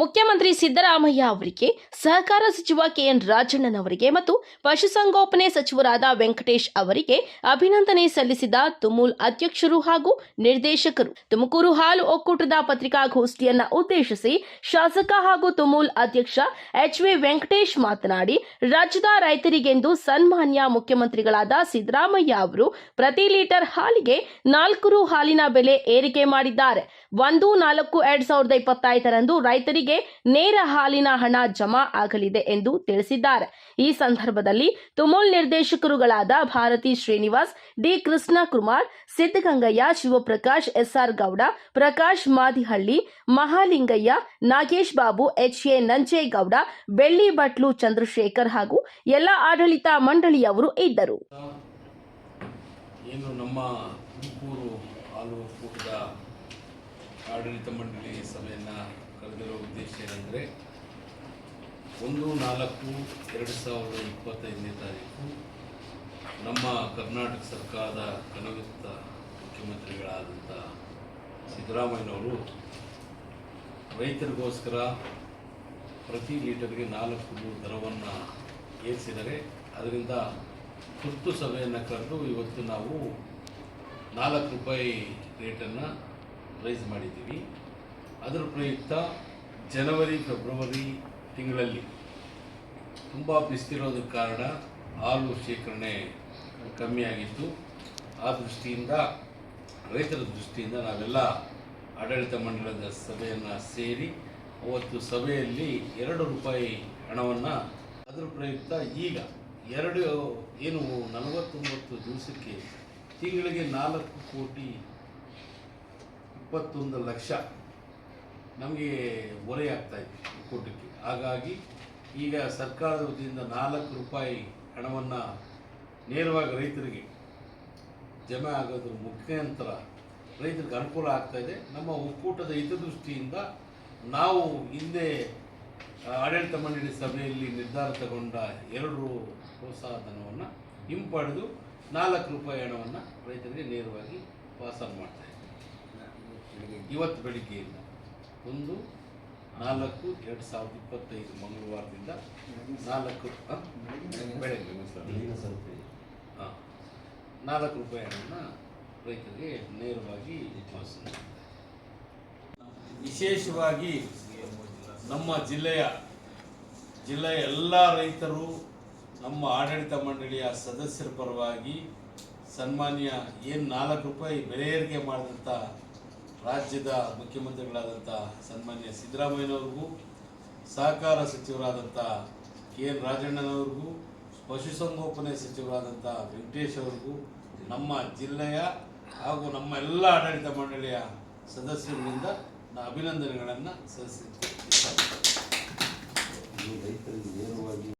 ಮುಖ್ಯಮಂತ್ರಿ ಸಿದ್ದರಾಮಯ್ಯ ಅವರಿಗೆ ಸಹಕಾರ ಸಚಿವ ಕೆಎನ್ ರಾಜಣ್ಣನವರಿಗೆ ಮತ್ತು ಪಶುಸಂಗೋಪನೆ ಸಚಿವರಾದ ವೆಂಕಟೇಶ್ ಅವರಿಗೆ ಅಭಿನಂದನೆ ಸಲ್ಲಿಸಿದ ತುಮೂಲ್ ಅಧ್ಯಕ್ಷರು ಹಾಗೂ ನಿರ್ದೇಶಕರು. ತುಮಕೂರು ಹಾಲು ಒಕ್ಕೂಟದ ಪತ್ರಿಕಾಗೋಷ್ಠಿಯನ್ನ ಉದ್ದೇಶಿಸಿ ಶಾಸಕ ಹಾಗೂ ತುಮೂಲ್ ಅಧ್ಯಕ್ಷ ಎಚ್ ವಿ ವೆಂಕಟೇಶ್ ಮಾತನಾಡಿ, ರಾಜ್ಯದ ರೈತರಿಗೆಂದು ಸನ್ಮಾನ್ಯ ಮುಖ್ಯಮಂತ್ರಿಗಳಾದ ಸಿದ್ದರಾಮಯ್ಯ ಅವರು ಪ್ರತಿ ಲೀಟರ್ ಹಾಲಿಗೆ ನಾಲ್ಕು ರು ಹಾಲಿನ ಬೆಲೆ ಏರಿಕೆ ಮಾಡಿದ್ದಾರೆ. ಒಂದು ನಾಲ್ಕು ಎರಡ್ ಸಾವಿರದ ಇಪ್ಪತ್ತೈದರಂದು ರೈತರಿಗೆ ನೇರ ಹಾಲಿನ ಹಣ ಜಮಾ ಆಗಲಿದೆ ಎಂದು ತಿಳಿಸಿದ್ದಾರೆ. ಈ ಸಂದರ್ಭದಲ್ಲಿ Tumul ನಿರ್ದೇಶಕರುಗಳಾದ Bharathi Srinivas, D. Krishna Kumar Siddagangaiah Shivaprakash, SR Gowda, Prakash Madihalli, Mahalingaiah, Nagesh Babu, H. A. Nanjegowda, Belli Batlu Chandrashekar ಹಾಗೂ ಎಲ್ಲ ಆಡಳಿತ ಮಂಡಳಿಯವರು ಇದ್ದರು. ಏನು ನಮ್ಮ ತುಮಕೂರು ಹಾಲು ಒಕ್ಕೂಟದ ಆಡಳಿತ ಮಂಡಳಿ ಸಭೆಯನ್ನು ಕರೆದಿರೋ ಉದ್ದೇಶ ಏನಂದರೆ ಒಂದು ನಾಲ್ಕು ಎರಡು ಸಾವಿರದ ಇಪ್ಪತ್ತೈದನೇ ತಾರೀಕು ನಮ್ಮ ಕರ್ನಾಟಕ ಸರ್ಕಾರದ ಕನವಿತ್ತ ಮುಖ್ಯಮಂತ್ರಿಗಳಾದಂಥ ಸಿದ್ದರಾಮಯ್ಯನವರು ರೈತರಿಗೋಸ್ಕರ ಪ್ರತಿ ಲೀಟರ್ಗೆ ನಾಲ್ಕು ದರವನ್ನು ಏರಿಸಿದರೆ ಅದರಿಂದ ತುರ್ತು ಸಭೆಯನ್ನು ಕರೆದು ಇವತ್ತು ನಾವು ನಾಲ್ಕು ರೂಪಾಯಿ ರೇಟನ್ನು ರೈಸ್ ಮಾಡಿದ್ದೀವಿ. ಅದರ ಪ್ರಯುಕ್ತ ಜನವರಿ, ಫೆಬ್ರವರಿ ತಿಂಗಳಲ್ಲಿ ತುಂಬ ಬಿಸಿಲಿರೋದಕ್ಕೆ ಕಾರಣ ಹಾಲು ಶೇಖರಣೆ ಕಮ್ಮಿಯಾಗಿತ್ತು. ಆ ದೃಷ್ಟಿಯಿಂದ, ರೈತರ ದೃಷ್ಟಿಯಿಂದ ನಾವೆಲ್ಲ ಆಡಳಿತ ಮಂಡಳದ ಸಭೆಯನ್ನು ಸೇರಿ ಅವತ್ತು ಸಭೆಯಲ್ಲಿ ಎರಡು ರೂಪಾಯಿ ಹಣವನ್ನು ಅದರ ಪ್ರಯುಕ್ತ ಈಗ ಎರಡು, ಏನು ನಲವತ್ತೊಂಬತ್ತು ದಿವಸಕ್ಕೆ ತಿಂಗಳಿಗೆ ನಾಲ್ಕು ಕೋಟಿ ಇಪ್ಪತ್ತೊಂದು ಲಕ್ಷ ನಮಗೆ ಹೊರೆಯಾಗ್ತಾ ಇದೆ ಒಕ್ಕೂಟಕ್ಕೆ ಹಾಗಾಗಿ ಈಗ ಸರ್ಕಾರದ ವತಿಯಿಂದ ನಾಲ್ಕು ರೂಪಾಯಿ ಹಣವನ್ನು ನೇರವಾಗಿ ರೈತರಿಗೆ ಜಮೆ ಆಗೋದ್ರ ಮುಖಾಂತರ ರೈತರಿಗೆ ಅನುಕೂಲ ಆಗ್ತಾ ಇದೆ. ನಮ್ಮ ಒಕ್ಕೂಟದ ಹಿತದೃಷ್ಟಿಯಿಂದ ನಾವು ಹಿಂದೆ ಆಡಳಿತ ಮಂಡಳಿ ಸಭೆಯಲ್ಲಿ ನಿರ್ಧಾರ ತಗೊಂಡ ಎರಡು ಪ್ರೋತ್ಸಾಹಧನವನ್ನು ಪ್ರೋತ್ಸಾಹ ಧನವನ್ನು ಹಿಂಪಡೆದು ನಾಲ್ಕು ರೂಪಾಯಿ ಹಣವನ್ನು ರೈತರಿಗೆ ನೇರವಾಗಿ ಪಾಸಾನ್ ಮಾಡ್ತಾ ಇದ್ದೀವಿ. ಇವತ್ತು ಬೆಳಿಗ್ಗೆಯಿಂದ. ಒಂದು, ನಾಲ್ಕು, ಎರಡು ಸಾವಿರದ ಇಪ್ಪತ್ತೈದು ಮಂಗಳವಾರದಿಂದ ನಾಲ್ಕು? ಬೆಳಗ್ಗೆ ಹಾಂ. ನಾಲ್ಕು ರೂಪಾಯಿ ಹಣವನ್ನು ರೈತರಿಗೆ ನೇರವಾಗಿ ವಿಶೇಷವಾಗಿ ನಮ್ಮ ಜಿಲ್ಲೆಯ ಜಿಲ್ಲೆಯ ಎಲ್ಲ ರೈತರು, ನಮ್ಮ ಆಡಳಿತ ಮಂಡಳಿಯ ಸದಸ್ಯರ ಪರವಾಗಿ ಸನ್ಮಾನ್ಯ ಏನು ನಾಲ್ಕು ರೂಪಾಯಿ ಬೆಲೆ ಏರಿಕೆ ಮಾಡಿದಂಥ ರಾಜ್ಯದ ಮುಖ್ಯಮಂತ್ರಿಗಳಾದಂಥ ಸನ್ಮಾನ್ಯ ಸಿದ್ದರಾಮಯ್ಯನವ್ರಿಗೂ, ಸಹಕಾರ ಸಚಿವರಾದಂಥ ಕೆ ಎನ್ ರಾಜಣ್ಣನವ್ರಿಗೂ, ಪಶುಸಂಗೋಪನೆ ಸಚಿವರಾದಂಥ ವೆಂಕಟೇಶ್ ಅವ್ರಿಗೂ, ನಮ್ಮ ಜಿಲ್ಲೆಯ ಹಾಗೂ ನಮ್ಮ ಎಲ್ಲ ಆಡಳಿತ ಮಂಡಳಿಯ ಸದಸ್ಯರಿಂದ ನಾ ಅಭಿನಂದನೆಗಳನ್ನು ಸಲ್ಲಿಸಿದ್ದೇನೆ ಈ ರೈತರಿಗೆ ನೇರವಾಗಿ